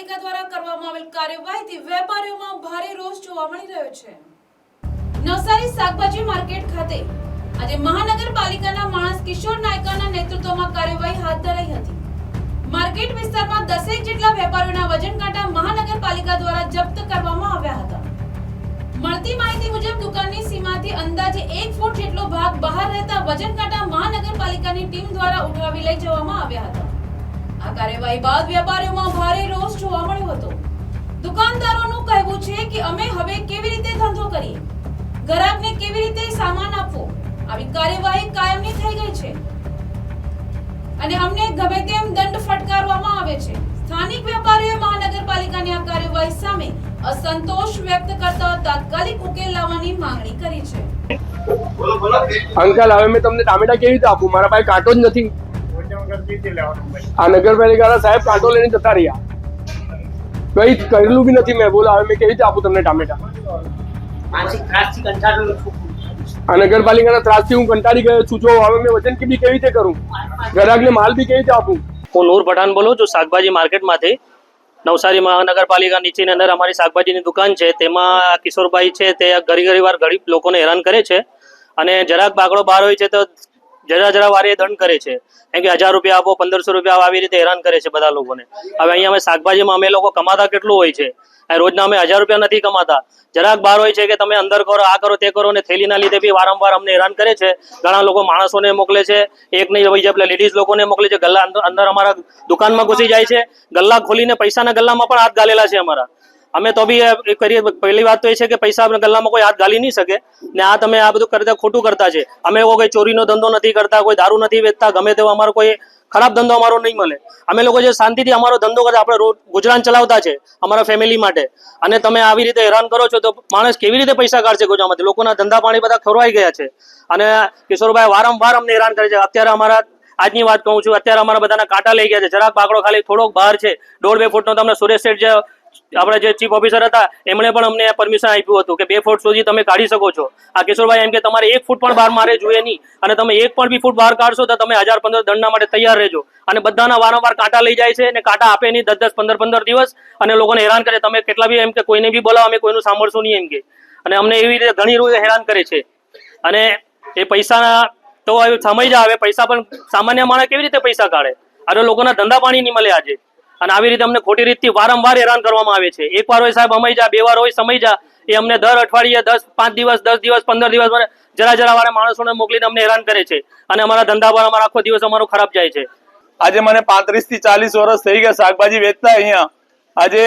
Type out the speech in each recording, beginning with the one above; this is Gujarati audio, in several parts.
મહાનગરપાલિકા દ્વારા કરવામાં આવેલ કાર્યવાહીથી વેપારીઓમાં ભારે રોષ જોવા મળી રહ્યો છે. નવસારી શાકભાજી માર્કેટ ખાતે આજે મહાનગરપાલિકાના માણસ કિશોર નાયકાના નેતૃત્વમાં કાર્યવાહી હાથ ધરાઈ હતી. માર્કેટ વિસ્તારમાં દસેક જેટલા વેપારીઓના વજન કાંટા મહાનગરપાલિકા દ્વારા જપ્ત કરવામાં આવ્યા હતા. મળતી માહિતી મુજબ દુકાનની સીમાથી અંદાજે એક ફૂટ જેટલો ભાગ બહાર રહેતા વજન કાંટા મહાનગરપાલિકાની ટીમ દ્વારા ઉઠાવી લઈ જવામાં આવ્યા હતા. આ કાર્યવાહી બાદ વેપારીઓમાં ભારે રોષ જોવા મળ્યો હતો. દુકાનદારોનું કહેવું છે કે અમે હવે કેવી રીતે ધંધો કરીએ? ગ્રાહકને કેવી રીતે સામાન આપવો? આવી કાર્યવાહી કાયમની થઈ ગઈ છે. અને અમને ગમે તેમ દંડ ફટકારવામાં આવે છે. સ્થાનિક વેપારીઓએ મહાનગરપાલિકાની આ કાર્યવાહી સામે અસંતોષ વ્યક્ત કરતા તાત્કાલિક ઉકેલ લાવવાની માંગણી કરી છે. અંકલ, હવે મેં તમને ટામેટા કેવી રીતે આપું? મારા પાસે કાંટો જ નથી. આ નગરપાલિકાના સાહેબ કાંટો લઈને જતા રહ્યા. કઈ કરેલું બી નથી મેં બોલો હવે મેં કેવી રીતે આપું તમને ટામેટા? આ નગરપાલિકાના ત્રાસથી હું કંટાળી ગયો છું. જો હવે મેં વજન બી કેવી રીતે કરું? ગ્રાહકને માલ બી કેવી રીતે આપું? હું નૂર પઠાણ બોલું છું શાકભાજી માર્કેટમાંથી. નવસારી મહાનગરપાલિકા નીચેની અંદર અમારી શાકભાજીની દુકાન છે. તેમાં કિશોરભાઈ છે તે ઘરી ઘરી વાર ગરીબ લોકોને હેરાન કરે છે. અને જરાક બાકડો બહાર હોય છે તો જરા જરા વારે દંડ કરે છે. કેમ કે હજાર રૂપિયા આપો, પંદરસો રૂપિયા આવી રીતે હેરાન કરે છે બધા લોકોને. હવે અહીંયા અમે શાકભાજીમાં અમે લોકો કમાતા કેટલું હોય છે? રોજના અમે હજાર રૂપિયા નથી કમાતા. જરાક બહાર હોય છે કે તમે અંદર કરો, આ કરો, તે કરો ને થેલીના લીધે બી વારંવાર અમને હેરાન કરે છે. ઘણા લોકો માણસોને મોકલે છે. એક નહીં ભાઈ પેલા લેડીઝ લોકોને મોકલે છે, ગલ્લા અંદર અમારા દુકાનમાં ઘૂસી જાય છે. ગલ્લા ખોલીને પૈસાના ગલ્લામાં પણ હાથ ગાલેલા છે અમારા. અમે તો બી એ કરીએ, પહેલી વાત તો એ છે કે પૈસા ગલ્લામાં કોઈ હાથ ગાલી નહીં શકે. ને આ તમે આ બધું કરતા ખોટું કરતા છે. અમે એવો કોઈ ચોરીનો ધંધો નથી કરતા, કોઈ દારૂ નથી વેચતા, ગમે તેવો અમારો કોઈ ખરાબ ધંધો અમારો નહીં મળે. અમે લોકો જે શાંતિથી અમારો ધંધો કરતા આપણે રોજ ગુજરાન ચલાવતા છે, અમારા ફેમિલી માટે. અને તમે આવી રીતે હેરાન કરો છો, તો માણસ કેવી રીતે પૈસા કાઢશે ગુજરાતમાંથી લોકોના ધંધા પાણી બધા ખોરવાઈ ગયા છે. અને કિશોરભાઈ વારંવાર અમને હેરાન કરે છે. અત્યારે અમારા, આજની વાત કહું છું, અત્યારે અમારા બધાના કાંટા લઈ ગયા છે. જરાક બાકડો ખાલી થોડોક બહાર છે. દોઢ બે ફૂટનો તમને સુરેશ શેઠ જે આપણે જે ચીફ ઓફિસર હતા, એમણે પણ અમને પરમિશન આપ્યું હતું કે બે ફૂટ સુધી તમે કાઢી શકો છો. આ કિશોરભાઈ એમ કે તમારે એક ફૂટ પણ બહાર મારે જોઈએ નહીં અને તમે એક પણ બી ફૂટ બહાર કાઢશો તો તમે હજાર પંદર દંડના માટે તૈયાર રહેજો. અને બધાના વારંવાર કાંટા લઈ જાય છે અને કાંટા આપે નહીં દસ દસ પંદર પંદર દિવસ અને લોકોને હેરાન કરે. તમે કેટલા બી એમ કે કોઈને બી બોલાવો, અમે કોઈનું સાંભળશું નહીં એમ કે. અને અમને એવી રીતે ઘણી રીતે હેરાન કરે છે. અને એ પૈસાના તો સમય જ આવે, પૈસા પણ સામાન્ય માણસ કેવી રીતે પૈસા કાઢે? અરે લોકોના ધંધા પાણી નહીં મળે આજે. અને આવી રીતે અમને ખોટી રીતથી વારંવાર હેરાન કરવામાં આવે છે. એક વાર હોય સાહેબ અમાઈ જા, બે વાર હોય સમય જા, એ અમને દર અઠવાડિયે દસ, પાંચ દિવસ, દસ દિવસ, પંદર દિવસ જરા જરા વારે માણસોને મોકલીને અમને હેરાન કરે છે. અને અમારા ધંધા પર અમારો આખો દિવસ અમારો ખરાબ જાય છે. આજે મને પાંત્રીસથી ચાલીસ વર્ષ થઈ ગયા શાકભાજી વેચતા અહીંયા. આજે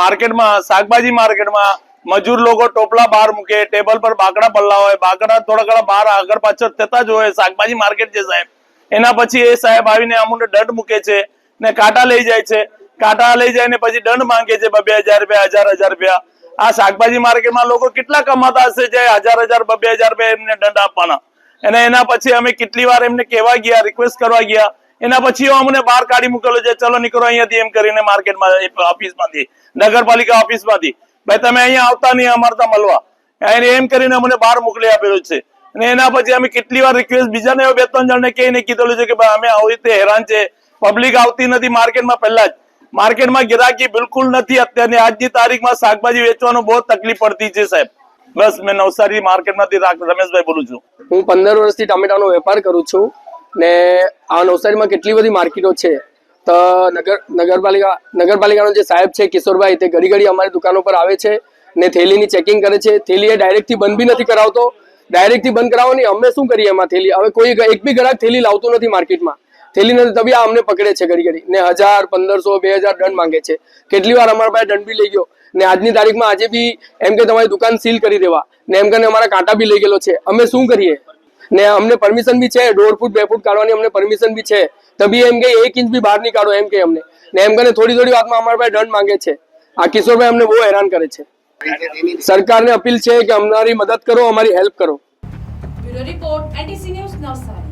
માર્કેટમાં, શાકભાજી માર્કેટમાં મજૂર લોકો ટોપલા બહાર મૂકે, ટેબલ પર બાકડા પલ્લા હોય, બાકડા થોડા ઘણા બહાર આગળ પાછળ થતા જ હોય, શાકભાજી માર્કેટ છે સાહેબ. એના પછી એ સાહેબ આવીને અમુને દંડ મૂકે છે. ને કાંટા લઈ જાય છે. કાંટા લઈ જાય ને પછી દંડ માંગે છે બે હજાર રૂપિયા હજાર હજાર રૂપિયા આ શાકભાજી માર્કેટમાં લોકો કેટલા કમાતા હશે જે હજાર હજાર બે હજાર રૂપિયા એમને દંડ આપવાના. અને એના પછી અમે કેટલી વાર એમને કહેવા ગયા રિક્વેસ્ટ કરવા ગયા. એના પછી અમને બહાર કાઢી મૂકેલો છે, ચલો નીકળો અહીંયાથી, એમ કરીને માર્કેટમાં ઓફિસમાંથી, નગરપાલિકા ઓફિસમાંથી. ભાઈ, તમે અહીંયા આવતા નહીં, અમારે મળવા. એને એમ કરીને અમને બહાર મોકલી આપેલું છે. અને એના પછી અમે કેટલી વાર રિક્વેસ્ટ બીજાને બે, ત્રણ જણને કહીને કીધેલું છે કે, ભાઈ, અમે આવી રીતે હેરાન છે. પબ્લિક આવતી નથી માર્કેટમાં પહેલા જ. માર્કેટમાં ગિરાકી બિલકુલ નથી અત્યારની. આજની તારીખમાં શાકભાજી વેચવાનું બહુ તકલીફ પડતી છે સાહેબ. બસ મેં નવસારી માર્કેટમાંથી રમેશભાઈ બોલું છું. હું પંદર વર્ષથી ટામેટાનો વેપાર કરું છું ને આ નવસારીમાં કેટલી બધી માર્કેટો છે? તો નગર નગરપાલિકા નગરપાલિકાનો જે સાહેબ છે, કિશોરભાઈ, તે ઘડી ઘડી અમારી દુકાનો પર આવે છે ને થેલીની ચેકિંગ કરે છે. થેલી એ ડાયરેક્ટથી બંધ બી નથી કરાવતો. ડાયરેક્ટથી બંધ કરાવવાની અમે શું કરીએ એમાં થેલી? હવે કોઈ એક બી ગ્રાહક થેલી લાવતું નથી માર્કેટમાં. થેલી નથી તબી અમને પકડે છે ઘડી ઘડી. ને હજાર, પંદરસો, બે હજાર દંડ માંગે છે. કેટલી વાર અમારા પાસે દંડ બી લઈ ગયો. ને આજની તારીખમાં આજે બી એમ કે તમારી દુકાન સીલ કરી દેવા. ને એમ કે અમારા કાંટા બી લઈ ગયેલો છે. અમે શું કરીએ? ને અમને પરમિશન બી છે, દોઢ ફૂટ, બે ફૂટ કાઢવાની અમને પરમિશન બી છે. તબી એમ કે એક ઇંચ બી બહાર નહીં કાઢો એમ કે અમને. ને એમ કરીને થોડી થોડી વાતમાં અમારા પાસે દંડ માંગે છે. આ કિશોરભાઈ અમને બહુ હેરાન કરે છે. સરકારને અપીલ છે કે અમારી મદદ કરો, અમારી હેલ્પ કરો. Report ATC news Navsari.